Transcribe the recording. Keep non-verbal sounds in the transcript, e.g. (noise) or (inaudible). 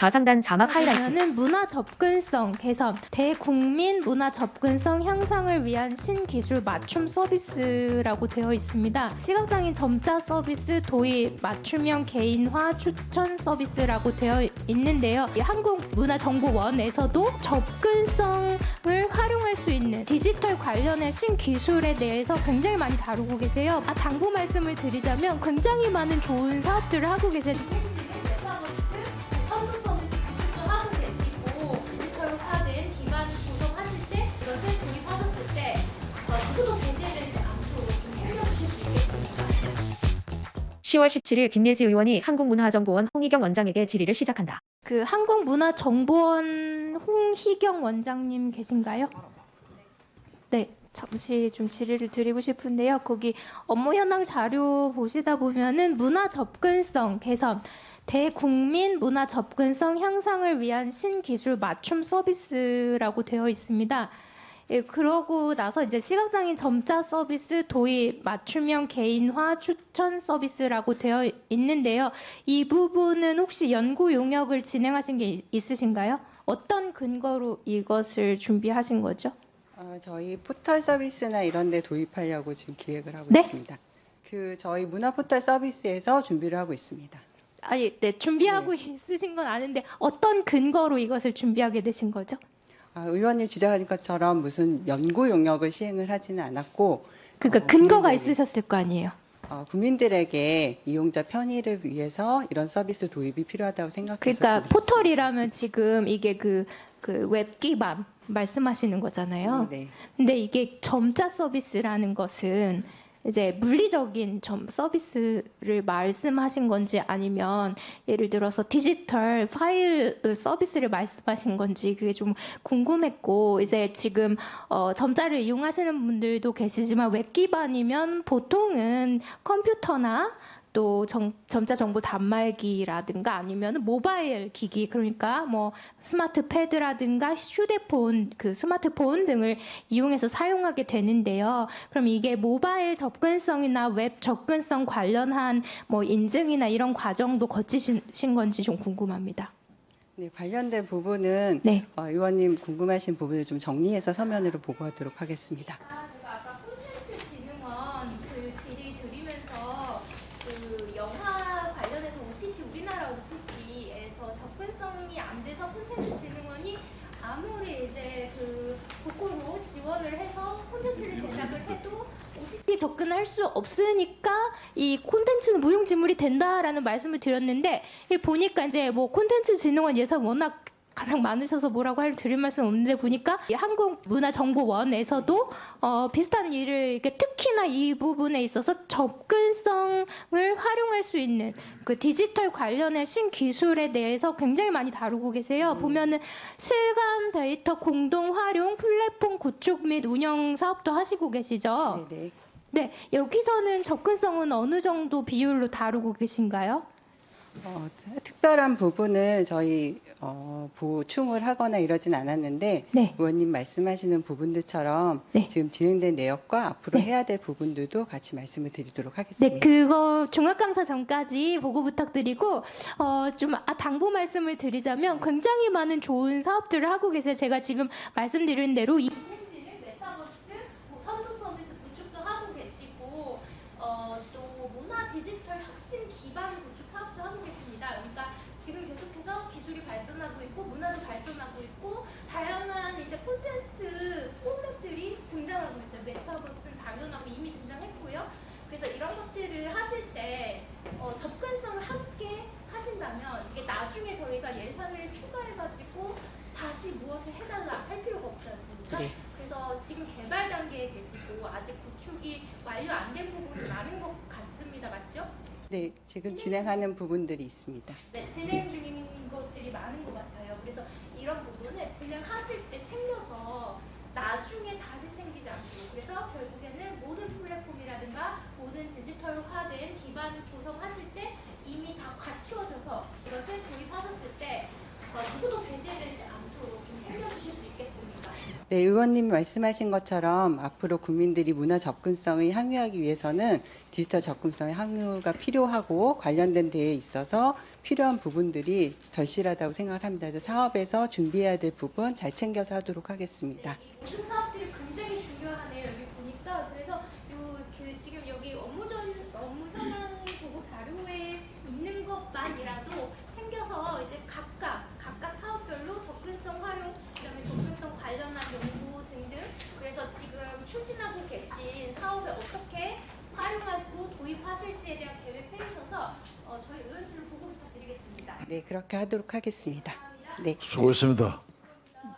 좌상단 자막 하이라이트. 그러면은 문화 접근성 개선, 대국민 문화 접근성 향상을 위한 신기술 맞춤 서비스라고 되어 있습니다. 시각장애인 점자 서비스 도입, 맞춤형 개인화 추천 서비스라고 되어 있는데요. 이 한국문화정보원에서도 접근성을 활용할 수 있는 디지털 관련의 신기술에 대해서 굉장히 많이 다루고 계세요. 아, 당부 말씀을 드리자면 굉장히 많은 좋은 사업들을 하고 계세요. 10월 17일 김예지 의원이 한국문화정보원 홍희경 원장에게 질의를 시작한다. 그 한국문화정보원 홍희경 원장님 계신가요? 네, 잠시 좀 질의를 드리고 싶은데요. 거기 업무 현황 자료 보시다 보면은 문화 접근성 개선, 대국민 문화 접근성 향상을 위한 신기술 맞춤 서비스라고 되어 있습니다. 예, 그러고 나서 이제 시각장애인 점자 서비스 도입, 맞춤형 개인화 추천 서비스라고 되어 있는데요. 이 부분은 혹시 연구 용역을 진행하신 게 있- 있으신가요? 어떤 근거로 이것을 준비하신 거죠? 어, 저희 포털 서비스나 이런 데 도입하려고 지금 기획을 하고 네? 있습니다. 그 저희 문화 포털 서비스에서 준비를 하고 있습니다. 아니, 네, 준비하고 (laughs) 있으신 건 아는데 어떤 근거로 이것을 준비하게 되신 거죠? 아, 의원님 지적하신 것처럼 무슨 연구 용역을 시행을 하지는 않았고 그러니까 어, 근거가 있으셨을 거 아니에요. 어, 국민들에게 이용자 편의를 위해서 이런 서비스 도입이 필요하다고 생각해서 그러니까 포털이라면 지금 이게 그 그 웹 기반 말씀하시는 거잖아요. 했습니다. 네. 근데 이게 점자 서비스라는 것은 이제 물리적인 점 서비스를 말씀하신 건지 아니면 예를 들어서 디지털 파일 서비스를 말씀하신 건지 그게 좀 궁금했고 이제 지금 어, 점자를 이용하시는 분들도 계시지만 웹 기반이면 보통은 컴퓨터나 또 정- 점자 정보 단말기라든가 아니면 모바일 기기 그러니까 뭐 스마트 패드라든가 휴대폰 그 스마트폰 등을 이용해서 사용하게 되는데요. 그럼 이게 모바일 접근성이나 웹 접근성 관련한 뭐 인증이나 이런 과정도 거치신 건지 좀 궁금합니다. 네, 관련된 부분은 네. 어, 의원님 궁금하신 부분을 좀 정리해서 서면으로 보고하도록 하겠습니다. 아, 제가 아까 콘텐츠 진흥원 그 질의 드리면서 그 영화 관련해서 OTT 우리나라 OTT에서 접근성이 안 돼서 콘텐츠 진흥원이 아무리 이제 그 국고로 지원을 해서 콘텐츠를 제작을 해도 OTT 접근할 수 없으니까 이 콘텐츠는 무용지물이 된다라는 말씀을 드렸는데 이 보니까 이제 뭐 콘텐츠 진흥원 예산 워낙 가장 많으셔서 뭐라고 할 드릴 말씀 없는데 보니까 이 한국문화정보원에서도 어, 비슷한 일을 이렇게 특히나 이 부분에 있어서 접근성을 활용할 수 있는 그 디지털 관련의 신기술에 대해서 굉장히 많이 다루고 계세요. 보면은 실감 데이터 공동 활용 플랫폼 구축 및 운영 사업도 하시고 계시죠. 네, 네. 네, 여기서는 접근성은 어느 정도 비율로 다루고 계신가요? 어, 특별한 부분은 저희 어, 보충을 하거나 이러진 않았는데 네. 의원님 말씀하시는 부분들처럼 네. 지금 진행된 내역과 앞으로 네. 해야 될 부분들도 같이 말씀을 드리도록 네, 하겠습니다. 그거 종합감사 전까지 보고 부탁드리고 어, 좀 아, 당부 말씀을 드리자면 굉장히 많은 좋은 사업들을 하고 계세요. 제가 지금 말씀드린 대로 이 콘텐츠는 메타버스, 뭐 선도 서비스 구축도 하고 계시고 어, 또 문화 디지털 혁신 기반 구축 사업도 하고 계십니다. 그러니까 지금 계속해서 기술이 발전하고 있고 문화도 발전하고 있고 다양한 이제 콘텐츠 포맷들이 등장하고 있어요. 메타버스는 당연하고 이미 등장했고요. 그래서 이런 것들을 하실 때 어, 접근성을 함께 하신다면 이게 나중에 저희가 예산을 추가해가지고 다시 무엇을 해달라 할 필요가 없지 않습니까? 네. 그래서 지금 개발 단계에 계시고 아직 구축이 완료 안 된 부분이 많은 것 같습니다. 맞죠? 네, 지금 진행하는 부분들이 있습니다. 네, 진행 중인 것들이 많은 것 같아요. 그래서 이런 부분을 진행하실 때 챙겨서 나중에 다시 챙기지 않도록 그래서 결국에는 모든 플랫폼이라든가 모든 디지털화된 기반 조성하실 때 이미 다 갖추어져서 이것을 도입하셨을 때 어, 누구도 배제되지 않도록 좀 챙겨주실 수 있겠습니까? 네, 의원님 말씀하신 것처럼 앞으로 국민들이 문화 접근성을 향유하기 위해서는 디지털 접근성의 향유가 필요하고 관련된 데에 있어서 필요한 부분들이 절실하다고 생각을 합니다. 그래서 사업에서 준비해야 될 부분 잘 챙겨서 하도록 하겠습니다. 이 모든 사업들이 굉장히 중요하네요. 여기 보니까 그래서 요 그 지금 여기 업무전 업무 현황 보고 자료에 있는 것만이라도 챙겨서 이제 각각 각각 사업별로 접근성 활용 그다음에 접근성 관련한 연구 등등 그래서 지금 추진하고 계신 사업에 어떻게 활용하시고 도입하실지에 대한 계획 세우셔서 어, 저희 의원실로 보고 부탁드리겠습니다. 네, 그렇게 하도록 하겠습니다. 네. 수고했습니다.